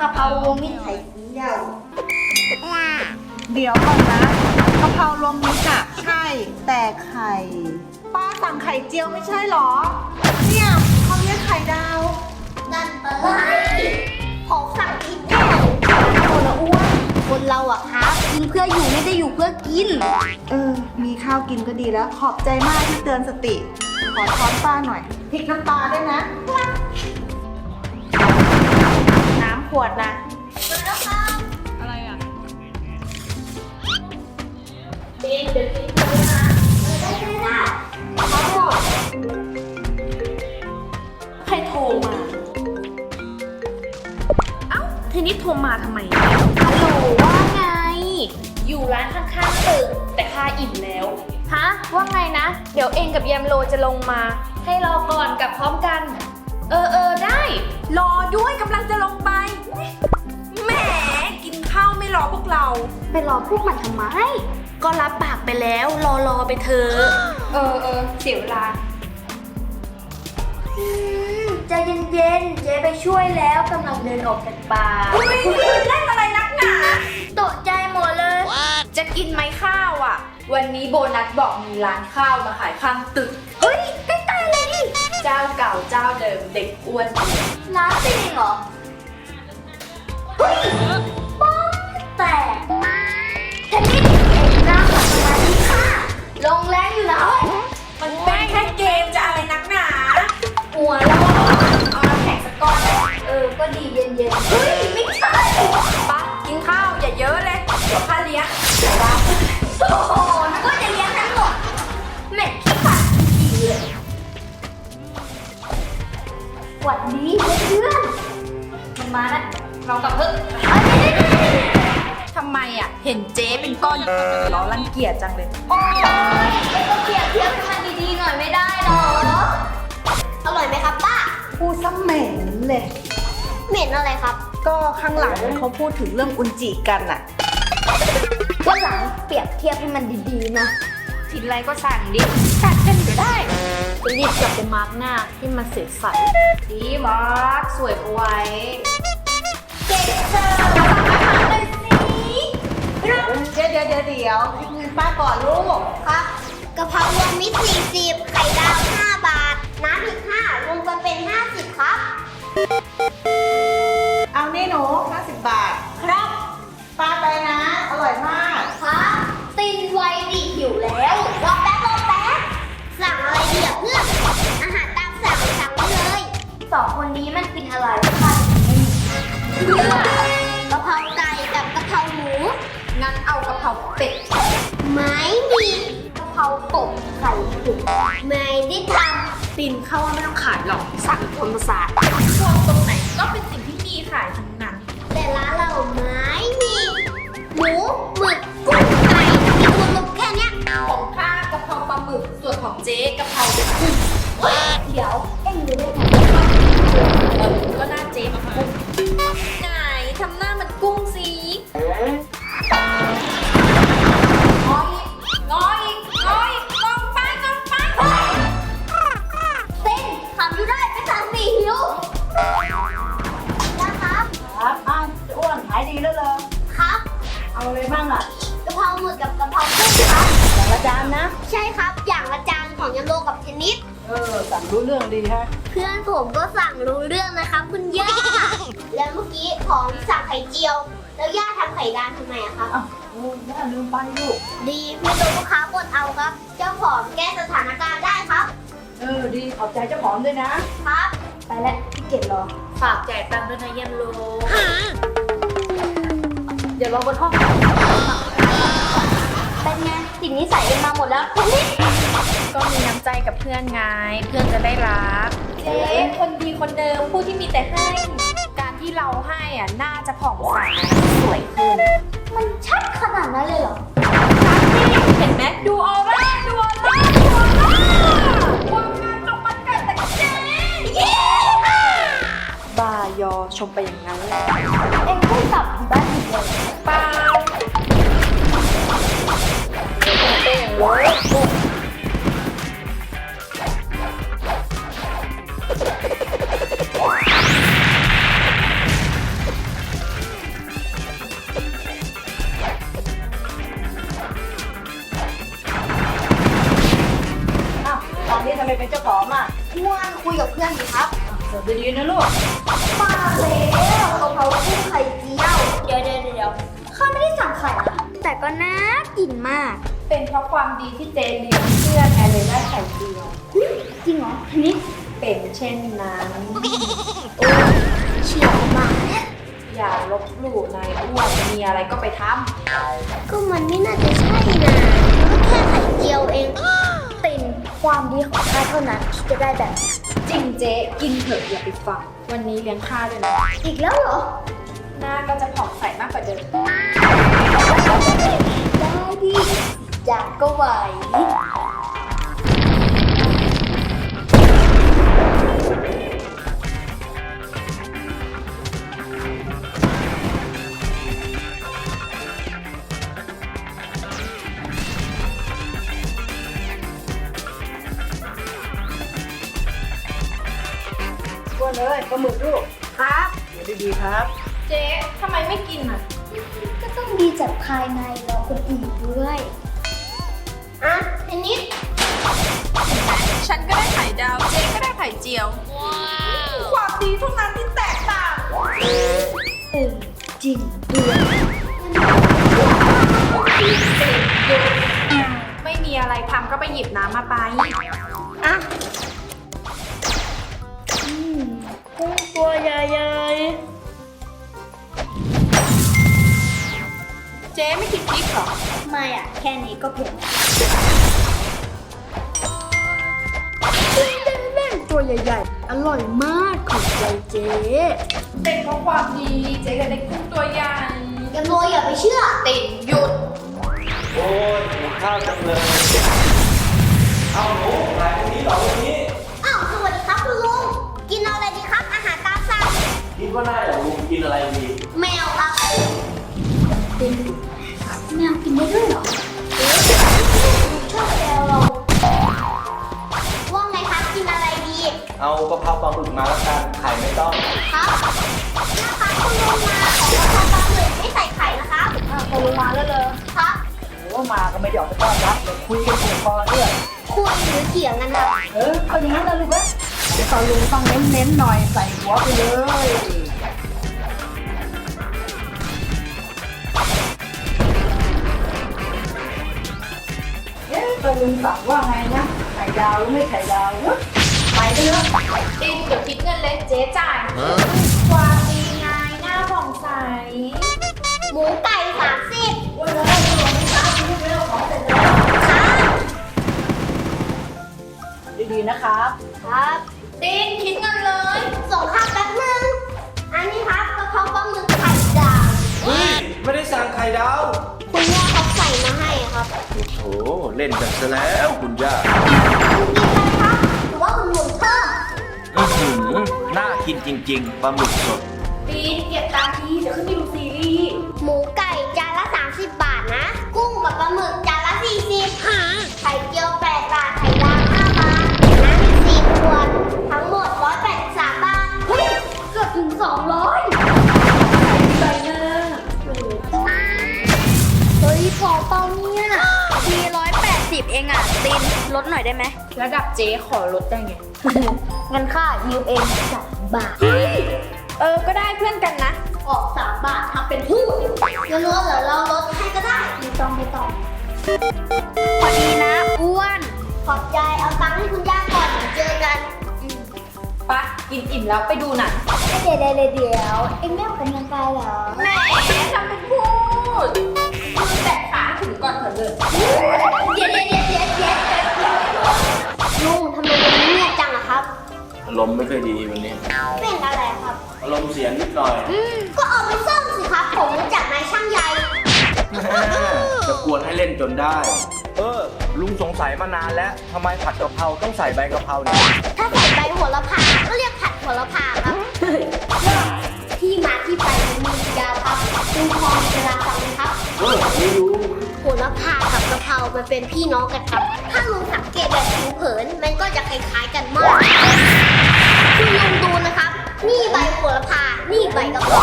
กะเพรารวมมิตรไข่เจียวเดี๋ยวก่อนนะกะเพรารวมมิตรอะใช่ แต่ไข่ ป้าสั่งไข่เจียวไม่ใช่หรอ เนี่ยเขาเรียกไข่ดาว นั่นอะไรขอสั่งอีกแก้วคนละอ้วนคนเราอะครับกินเพื่ออยู่ไม่ได้อยู่เพื่อกิน เออ มีข้าวกินก็ดีแล้ว ขอบใจมากที่เตือนสติ ขอช้อนป้าหน่อยพริกน้ำปลาด้วยนะน้ำ ขวดนะ อะไรอะใครโทรมา เอ้าเทนนิสโทรมาทำไม ฮัลโหลว่าไง อยู่ร้านข้างๆตึกแต่ค่าอิ่มแล้ว ฮะ ว่าไงนะ เดี๋ยวเองกับแยมโลจะลงมา ให้รอก่อนกลับพร้อม ไปรอพวกมันทำไม ก็รับปากไปแล้ว รอรอไปเถอะเออเออเสียเวลาใจเย็นๆ เจ๊ไปช่วยแล้วกำลังเดินออกจากป่าอุ้ยเล่นอะไรนักหนา ตกใจหมดเลย จะกินไหมข้าวอะ วันนี้โบนัสบอกมีร้านข้าวมาขายข้างตึก เฮ้ยใกล้ๆเลยดิเจ้าเก่าเจ้าเดิมเด็กอ้วน ร้านจริงเหรอ เฮ้ยป้อง แตกเทนนิสเอ็นหน้าของสมาธิค่ะ ลงแรงอยู่นะเว้ยมันเป็นแค่เกมจะอะไรนักหนา หัวเราะเอามาแข่งสกอร์เออ ก็ดีเย็นๆ เฮ้ย ไม่ใช่ปะกินข้าวอย่าเยอะเลยเดี๋ยวข้าเลี้ยงโอ้โหนึกว่าจะเลี้ยงทั้งหมดแม่ขี้ขาดจริงๆเลยหวัดดีเพื่อนๆมันมาแล้วเรากลับเพิ่ง เห็นเจ๊เป็นก้อนล้อรังเกียจจังเลยๆโอ๊ยไม่ต้องเปรียบเทียบให้มันดีๆหน่อยไม่ได้หรอ อร่อยไหมครับป้า พูดซ้ำเหม็นเลย เหม็นอะไรครับ ก็ข้างหลังเขาพูดถึงเรื่องอุนจิกันอะวันหลังเปรียบเทียบให้มันดีๆนะผิดอะไรก็สั่งดิตัดกันก็ได้จะรีบกลับไปมาร์กหน้าที่มันเสียใสดีมาร์กสวยเอาไว้ ยวเดี๋ยวคิดเงินป้าก่อนลูกครับกะเพรารวมมิตร40 ไข่ดาว 5 บาท น้ำอีก 5 รวมกันเป็น 50 ครับ เอานี่หนู50 บาท ครับป้าไปนะ อร่อยมาก ครับตินไวดิหิวแล้วรอแป๊บรอแป๊บสั่งอะไรดีอะเพื่อนอาหารตามสั่งสั่งไว้เลยสองคนนี้มันกินอะไรกันเพื่อกะเพราไก่กับกะเพราหมู งั้นเอากะเพราเป็ด ไม่มีกะเพรากบไข่ตุ๋นไม่ได้ทตินเข้าว่าไม่ต้องขายหรอกสั่งคนประสาทชอบตรงไหนก็เป็นสิ่งที่มีขายทั้งนั้นำแต่ร้านเราไม่มีหมูหมึกกุ้งไก่มีรวมๆแค่เนี้ยของข้ากะเพราปลาหมึกส่วนของเจ๊กะเพราเป็ดเดี๋ยวเอ็งรู้ได้ไง อาเลยบ้างอะกะเพราหมึกกับกะเพรากุ้งครับ อย่างละจานนะ ใช่ครับ อย่างละจานของยันโลกับเทนนิส เออสั่งรู้เรื่องดีฮะเพื่อนผมก็สั่งรู้เรื่องนะครับคุณย่า แล้วเมื่อกี้ของสั่งไข่เจียว แล้วย่าทำไข่ดาวทำไมอะครับ อ้าวโอ้ยน่าลืมไปลูก ดีไม่โดนลูกค้าบ่นเอาครับ เจ้าของแก้สถานการณ์ได้ครับ เออดีขอบใจเจ้าของด้วยนะ ครับ ไปแล้วพี่เกดรอ ฝากจ่ายตังค์ด้วยนะเยันโล เดี๋ยวรอบนห้อง เป็นไงสิ่งนี้ใส่กันมาหมดแล้วเทนนิสก็มีน้ำใจกับเพื่อนไง เพื่อนจะได้รัก เจ๊คนดีคนเดิมผู้ที่มีแต่ให้ การที่เราให้อะน่าจะผ่องใสสวยขึ้น มันชัดขนาดนั้นเลยเหรอเห็นไหมดูออร่าดูออร่าายอชมไปอย่างนั้น เองได้สับที่บ้านอีกเลยปเต้อเว้ยอ้ตอนนี้ทำไมเป็นเจ้าของอะม่วนคุยกับเพื่อนดีครับ เสิร์ฟดีนะลูก มาแล้วกะเพรากุ้งไข่เจียว เดี๋ยวเดี๋ยวเดี๋ยวข้าไม่ได้สั่งไข่นะแต่ก็น่ากินมาก เป็นเพราะความดีที่เจเลี้ยงเพื่อนไงเลยได้ไข่เจียว จริงเหรอนี้เป็นเช่นนั้นเฉียวมากอย่าลบหลู่นายอ้วนมีอะไรก็ไปทก็มันไม่น่าจะใช่นะมันก็แค่ไข่เจียวเองตินความดีของข้าเท่านั้นที่จะได้แบบนี้ จริงเจ๊กินเถอะอย่าไปฟัง วันนี้เลี้ยงข้าวด้วยนะ อีกแล้วเหรอ หน้าก็จะผ่องใสมากกว่าเดิม ได้ดิอยากก็ไหว เจ๊ทำไมไม่กินอะ ก็ต้องดีจากภายในเราคนอื่นด้วย อะอันนี้ ฉันก็ได้ไข่ดาว เจ๊ก็ได้ไข่เจียว ความดีเท่านั้นที่แตกต่าง เออจริงด้วยไม่มีอะไรทำก็ไปหยิบน้ำมาไป อะ ไม่อะ แค่นี้ก็เพียงแม่งตัวใหญ่ๆ อร่อยมากขอบใจเจ๊เป็นเพราะความดีเจ๊ก็ได้กุ้งตัวใหญ่อย่าโมอย่าไปเชื่อ ติดหยุด โอ้ยหิวข้าวจังเลย เอาหนูขายตรงนี้เหรอวันนี้ อ้าวสวัสดีครับคุณลุง กินอะไรดีครับ อาหารตามสั่งคิดว่าน่าจะลุงกินอะไรดี แมวครับเป็ นแมวกินได้ด้วยเหรอเอ๊ะชอบแมวเราว่าไงครับกินอะไรดี เอากะเพราปลาหมึกมาแล้วกันไข่ไม่ต้อง ครับนะคะคุณลุงมาขอกระเพราปลาหมึกไม่ใส่ไข่นะครับอ้าวพอลงมาแล้วเลยครับ โอ้มาก็ไม่ได้ออกไปต้อนรับเดี๋ยวคุยกันถูกคอด้วยคุยหรือเถียงกันครับ เออก็อย่างนั้นนะลูกเอ้ยเดี๋ยวตอนลุงต้องเน้นๆหน่อยใส่หัวไปเลย เอ๊ะตอนลุงสั่งว่าไงนะไข่ดาวหรือไม่ไข่ดาววะไปเถอะตินเดี๋ยวคิดเงินเลยเจ๊จ่ายความดีไงหน้าผ่องใส หมูไก่สามสิบว่าเลยลุงไม่ทราบลุงไม่เอาขอเสร็จแล้วครับดีๆนะครับ ครับตินคิดเงินเลย ส่งข้าวแป๊บนึง อันนี้ครับกระเพราปลาหมึกไข่ดาว เฮ้ย ไม่ได้สั่งไข่ดาว ครับ โอ้โห เล่นกันซะแล้วคุณย่าคุณกินอะไรครับหรือว่าคุณหมุนเพิ่มอื้อหือน่ากินจริงๆปลาหมึกสดตินเก็บตังค์ทีเดี๋ยวขึ้นไปดูซีรีส์หมูไก่จานละ 30 บาทนะ กุ้งกับปลาหมึกจานละ 40ไข่เจียว8บาท ไข่ดาว5บาทน้ำอีก4ขวด ทั้งหมด 183 บาทเฮ้ยเกือบถึง200 ลดหน่อยได้ไหมระดับเจ๊ขอลดได้ไงงั้นค่ายืมเอง3บาท เออ ก็ได้เพื่อนกันนะ ออก3บาททำเป็นพูดเดี๋ยวรู้เหรอเราลดให้ก็ได้ไม่ต้องไม่ต้องพอดีนะอ้วน ขอบใจเอาตังค์ให้คุณย่าก่อนเดี๋ยวเจอกันอืมปะกินอิ่มแล้วไปดูหนังเดี๋ยวเดี๋ยวเดี๋ยวเดี๋ยวเอ็งไม่ออกกำลังกายเหรอ แหมทำเป็นพูดมือแตะขาถึงก่อนเถอะเลย เดี๋ยวเดี๋ยวเดี๋ยวเดี๋ยว อารมณ์ไม่ค่อยดีวันนี้เป็นอะไรครับ อารมณ์เสียนิดหน่อยก็เอาไปซ่อมสิครับผมรู้จักนายช่างใหญ่จะกวนให้เล่นจนได้ เออ ลุงสงสัยมานานแล้วทำไมผัดกะเพราต้องใส่ใบกะเพราเนี่ยถ้าใส่ใบโหระพาก็เรียกผัดโหระพาครับ ที่มาที่ไปมันมียาวครับลุงพอมีเวลาฟังไหมครับเออไม่รู้โหระพากับกะเพรามันเป็นพี่น้องกันครับ ถ้าลุงสังเกตแบบผิวเผินมันก็จะคล้ายๆกันมากคุณ ลุงดูนะครับ นี่ใบโหระพา นี่ใบกะเพรา